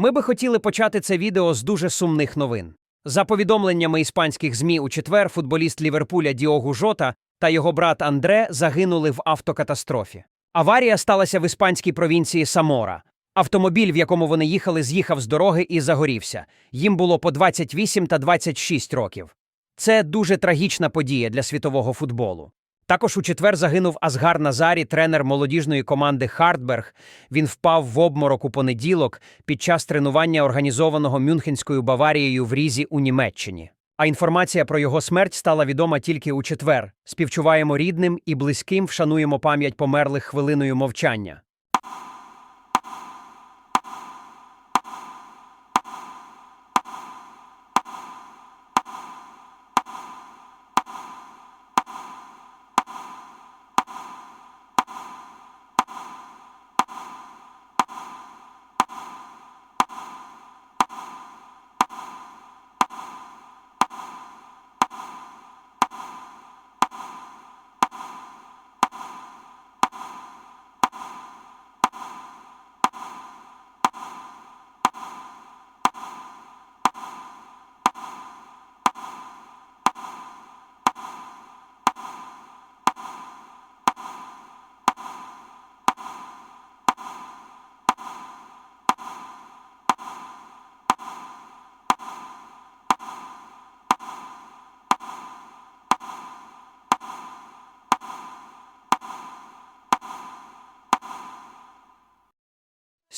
Ми би хотіли почати це відео з дуже сумних новин. За повідомленнями іспанських ЗМІ у четвер, футболіст Ліверпуля Діогу Жота та його брат Андре загинули в автокатастрофі. Аварія сталася в іспанській провінції Самора. Автомобіль, в якому вони їхали, з'їхав з дороги і загорівся. Їм було по 28 та 26 років. Це дуже трагічна подія для світового футболу. Також у четвер загинув Азгар Назарі, тренер молодіжної команди Хартберг. Він впав в обморок у понеділок під час тренування, організованого Мюнхенською Баварією в Різі у Німеччині. А інформація про його смерть стала відома тільки у четвер. Співчуваємо рідним і близьким, вшануємо пам'ять померлих хвилиною мовчання.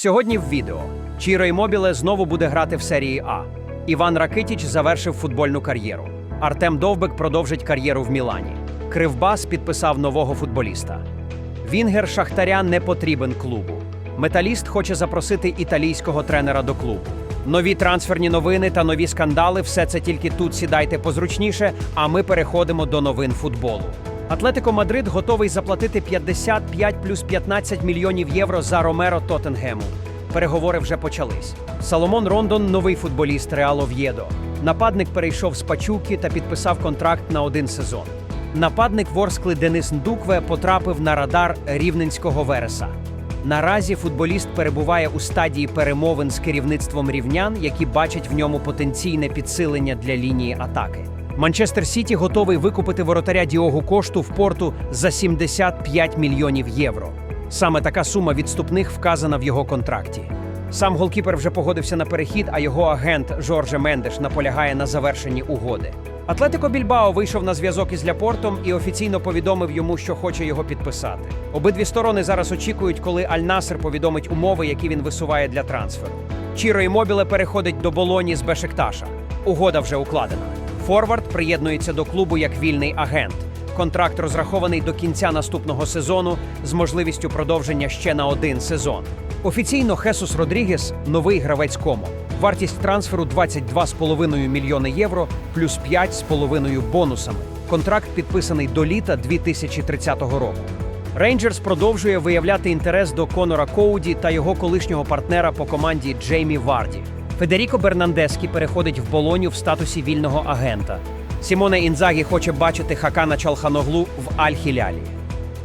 Сьогодні в відео Чіро Імобіле знову буде грати в серії А. Іван Ракитіч завершив футбольну кар'єру. Артем Довбек продовжить кар'єру в Мілані. Кривбас підписав нового футболіста. Вінгер Шахтаря не потрібен клубу. Металіст хоче запросити італійського тренера до клубу. Нові трансферні новини та нові скандали все це тільки тут сідайте позручніше, а ми переходимо до новин футболу. Атлетико Мадрид готовий заплатити 55 плюс 15 мільйонів євро за Ромеро Тоттенгему. Переговори вже почались. Саломон Рондон новий футболіст Реал Ов'єдо. Нападник перейшов з Пачуки та підписав контракт на один сезон. Нападник Ворскли Денис Ндукве потрапив на радар рівненського Вереса. Наразі футболіст перебуває у стадії перемовин з керівництвом рівнян, які бачать в ньому потенційне підсилення для лінії атаки. Манчестер Сіті готовий викупити воротаря Діогу Кошту в порту за 75 мільйонів євро. Саме така сума відступних вказана в його контракті. Сам голкіпер вже погодився на перехід, а його агент Жорже Мендеш наполягає на завершенні угоди. Атлетико Більбао вийшов на зв'язок із Ляпортом і офіційно повідомив йому, що хоче його підписати. Обидві сторони зараз очікують, коли Аль-Насер повідомить умови, які він висуває для трансферу. Чіро Імобіле переходить до Болоні з Бешикташа. Угода вже укладена. Форвард приєднується до клубу як вільний агент. Контракт розрахований до кінця наступного сезону з можливістю продовження ще на один сезон. Офіційно Хесус Родрігес новий гравець Комо. Вартість трансферу 22,5 мільйони євро плюс 5,5 бонусами. Контракт підписаний до літа 2030 року. Рейнджерс продовжує виявляти інтерес до Конора Коуді та його колишнього партнера по команді Джеймі Варді. Федеріко Бернандескі переходить в Болоню в статусі вільного агента. Сімоне Інзагі хоче бачити Хакана Чалханоглу в Аль-Хілялі.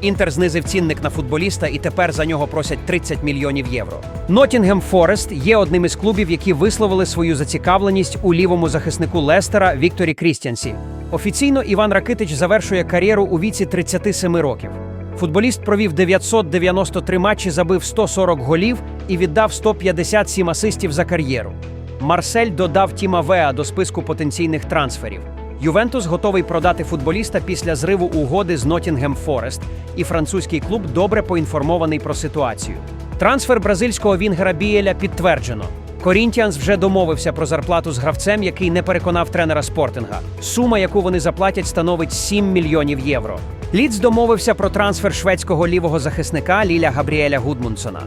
Інтер знизив цінник на футболіста і тепер за нього просять 30 мільйонів євро. Нотінгем Форест є одним із клубів, які висловили свою зацікавленість у лівому захиснику Лестера Вікторі Крістіансі. Офіційно Іван Ракитич завершує кар'єру у віці 37 років. Футболіст провів 993 матчі, забив 140 голів і віддав 157 асистів за кар'єру. Марсель додав Тіма Веа до списку потенційних трансферів. Ювентус готовий продати футболіста після зриву угоди з Нотінгем Форест, і французький клуб добре поінформований про ситуацію. Трансфер бразильського вінгера Бієля підтверджено. Корінтіанс вже домовився про зарплату з гравцем, який не переконав тренера спортинга. Сума, яку вони заплатять, становить 7 мільйонів євро. Ліц домовився про трансфер шведського лівого захисника Ліля Габріеля Гудмунсона.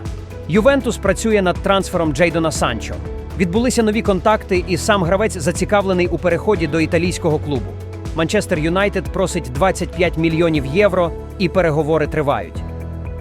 Ювентус працює над трансфером Джейдона Санчо. Відбулися нові контакти, і сам гравець зацікавлений у переході до італійського клубу. Манчестер Юнайтед просить 25 мільйонів євро, і переговори тривають.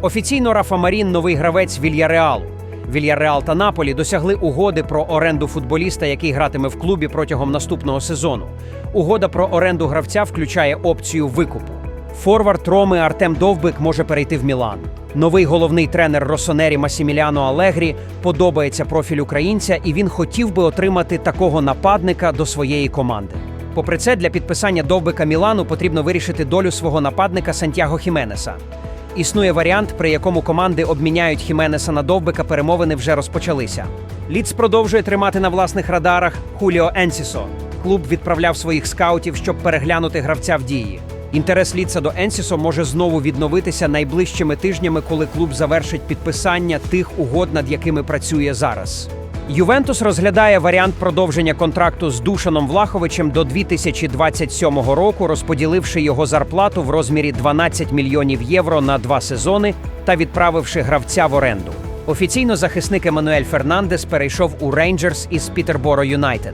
Офіційно Рафа Марін новий гравець Вільяреалу. Вільяреал та Наполі досягли угоди про оренду футболіста, який гратиме в клубі протягом наступного сезону. Угода про оренду гравця включає опцію викупу. Форвард Роми Артем Довбик може перейти в Мілан. Новий головний тренер Росонері Масіміліано Алегрі подобається профіль українця, і він хотів би отримати такого нападника до своєї команди. Попри це, для підписання Довбика Мілану потрібно вирішити долю свого нападника Сантьяго Хіменеса. Існує варіант, при якому команди обміняють Хіменеса на Довбика, перемовини вже розпочалися. Ліц продовжує тримати на власних радарах Хуліо Енсісо. Клуб відправляв своїх скаутів, щоб переглянути гравця в дії. Інтерес Ліца до Енсісо може знову відновитися найближчими тижнями, коли клуб завершить підписання тих угод, над якими працює зараз. Ювентус розглядає варіант продовження контракту з Душаном Влаховичем до 2027 року, розподіливши його зарплату в розмірі 12 мільйонів євро на два сезони та відправивши гравця в оренду. Офіційно захисник Еммануель Фернандес перейшов у Рейнджерс із Пітерборо Юнайтед.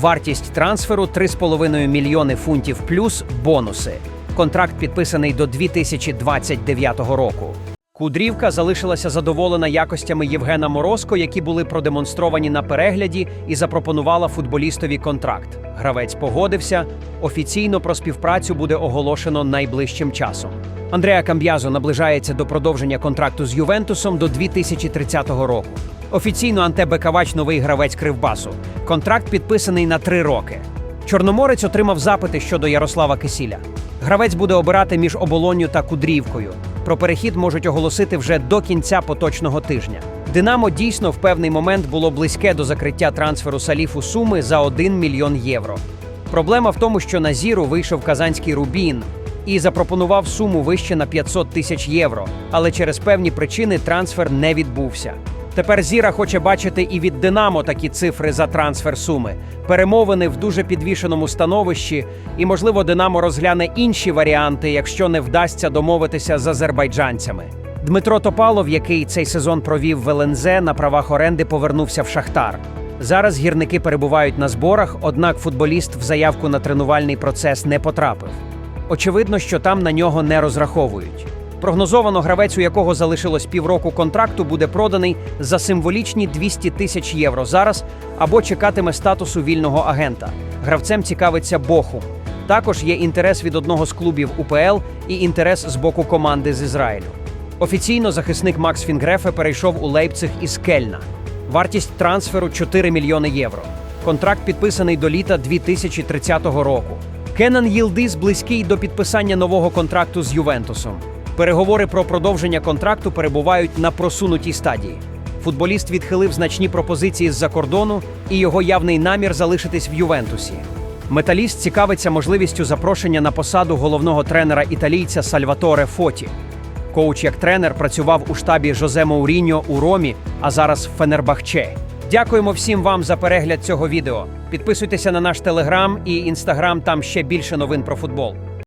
Вартість трансферу 3,5 мільйони фунтів плюс бонуси. Контракт підписаний до 2029 року. Кудрівка залишилася задоволена якостями Євгена Морозко, які були продемонстровані на перегляді, і запропонувала футболістові контракт. Гравець погодився. Офіційно про співпрацю буде оголошено найближчим часом. Андреа Камб'язо наближається до продовження контракту з Ювентусом до 2030 року. Офіційно Анте Бекавач новий гравець Кривбасу. Контракт підписаний на три роки. Чорноморець отримав запити щодо Ярослава Кисіля. Гравець буде обирати між оболонню та кудрівкою. Про перехід можуть оголосити вже до кінця поточного тижня. Динамо дійсно в певний момент було близьке до закриття трансферу Саліфу Суми за 1 мільйон євро. Проблема в тому, що на зіру вийшов казанський Рубін і запропонував суму вище на 500 тисяч євро, але через певні причини трансфер не відбувся. Тепер Зіра хоче бачити і від Динамо такі цифри за трансфер суми. Перемовини в дуже підвішеному становищі, і, можливо, Динамо розгляне інші варіанти, якщо не вдасться домовитися з азербайджанцями. Дмитро Топалов, який цей сезон провів в ЛНЗ, на правах оренди повернувся в Шахтар. Зараз гірники перебувають на зборах, однак футболіст в заявку на тренувальний процес не потрапив. Очевидно, що там на нього не розраховують. Прогнозовано, гравець, у якого залишилось півроку контракту, буде проданий за символічні 200 тисяч євро зараз або чекатиме статусу вільного агента. Гравцем цікавиться Бохум. Також є інтерес від одного з клубів УПЛ і інтерес з боку команди з Ізраїлю. Офіційно захисник Макс Фінгрефе перейшов у Лейпциг із Кельна. Вартість трансферу 4 мільйони євро. Контракт підписаний до літа 2030 року. Кенан Їлдис близький до підписання нового контракту з Ювентусом. Переговори про продовження контракту перебувають на просунутій стадії. Футболіст відхилив значні пропозиції з-за кордону і його явний намір залишитись в Ювентусі. Металіст цікавиться можливістю запрошення на посаду головного тренера італійця Сальваторе Фоті. Коуч як тренер працював у штабі Жозе Мауріньо у Ромі, а зараз в Фенербахче. Дякуємо всім вам за перегляд цього відео. Підписуйтеся на наш телеграм і інстаграм, там ще більше новин про футбол.